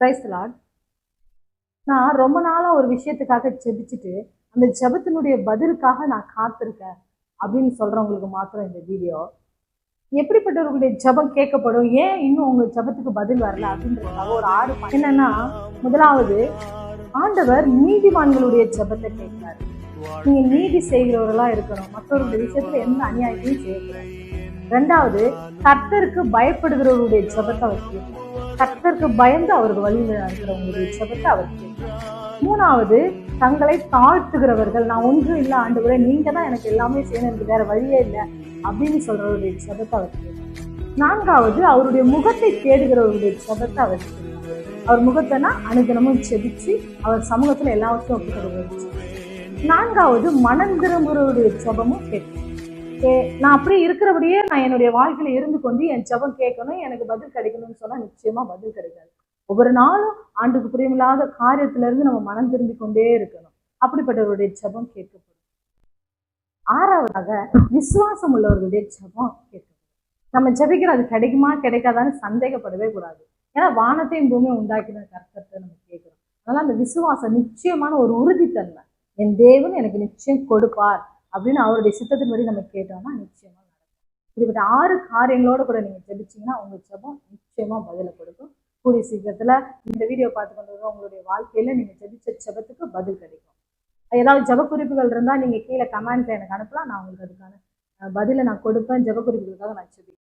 Price Lord நான் ரொம்ப நாளாக ஒரு விஷயத்துக்காக ஜெபிச்சுட்டு அந்த ஜெபத்தினுடைய பதிலுக்காக நான் காத்திருக்கேன் அப்படின்னு சொல்கிறவங்களுக்கு மாத்திரம் இந்த வீடியோ. எப்படிப்பட்டவர்களுடைய ஜெபம் கேட்கப்படும்? ஏன் இன்னும் உங்க ஜெபத்துக்கு பதில் வரல அப்படின்றதுக்காக ஒரு ஆறு என்னன்னா முதலாவது ஆண்டவர் நீதிமான்களுடைய ஜெபத்தை கேட்கிறார். நீங்க நீதி செய்கிறவர்களா இருக்கணும். மற்றவர்களுடைய விஷயத்துல எந்த அநியாயத்தையும் செய்யக்கூடாது. ரெண்டாவது கர்த்தருக்கு பயப்படுகிறவருடைய ஜெபத்தை அவர் கேட்கிறார். கர்த்தருக்கு பயந்து அவருக்கு வழியில் இருக்கிறவங்களுடைய ஜெபத்தை அவர் மூணாவது தங்களை தாழ்த்துகிறவர்கள் நான் ஒன்றும் இல்லை ஆண்டு நீங்க தான் எனக்கு எல்லாமே செய்யணும் எனக்கு வேற வழியே இல்லை அப்படின்னு சொல்றவருடைய சபத்தை அவர் நான்காவது அவருடைய முகத்தை தேடுகிறவருடைய சபத்தை அவர் அவர் முகத்தைனா அனுதினமும் செதிச்சு அவர் சமூகத்துல எல்லாவற்றையும் ஒப்புக்கொடுவது நான்காவது மனம் திரும்புறவருடைய சபமும் கேட்கும் ஏ- நான் அப்படியே இருக்கிறபடியே நான் என்னுடைய வாழ்க்கையில இருந்து கொண்டு என் ஜெபம் கேட்கணும் எனக்கு பதில் கிடைக்கணும்னு சொன்னா நிச்சயமா பதில் கிடைக்காது. ஒவ்வொரு நாளும் ஆண்டுக்கு புரியமில்லாத காரியத்துல இருந்து நம்ம மனம் திரும்பி கொண்டே இருக்கணும். அப்படிப்பட்டவருடைய ஜெபம் கேட்கப்படும். ஆறாவதாக விசுவாசம் உள்ளவர்களுடைய ஜபம் கேட்கப்படும். நம்ம ஜபிக்கிற அது கிடைக்குமா கிடைக்காதான்னு சந்தேகப்படவே கூடாது. ஏன்னா வானத்தையும் பூமியும் உண்டாக்கின கருத்தத்தை நம்ம கேட்கிறோம். அதனால அந்த விசுவாசம் நிச்சயமான ஒரு உறுதித்தன்மை. என் தேவன் எனக்கு நிச்சயம் கொடுப்பார். அப்படின்னு அவருடைய சித்தத்தின்படி நம்ம கேட்டோம்னா நிச்சயமா நடக்கும். இப்படிப்பட்ட ஆறு காரியங்களோட கூட நீங்க ஜெபிச்சீங்கன்னா உங்க ஜெபம் நிச்சயமா பதிலை கொடுக்கும். கூடிய சீக்கிரத்துல இந்த வீடியோ பார்த்து கொண்டு உங்களுடைய வாழ்க்கையில நீங்க ஜெபிச்ச ஜெபத்துக்கு பதில் கிடைக்கும். ஏதாவது ஜெப குறிப்புகள் இருந்தா நீங்க கீழே கமெண்ட்ல எனக்கு அனுப்பலாம். நான் உங்களுக்கு அதுக்கான பதிலை நான் கொடுப்பேன். ஜெப குறிப்புகளுக்காக நான் ஜெபிப்பேன்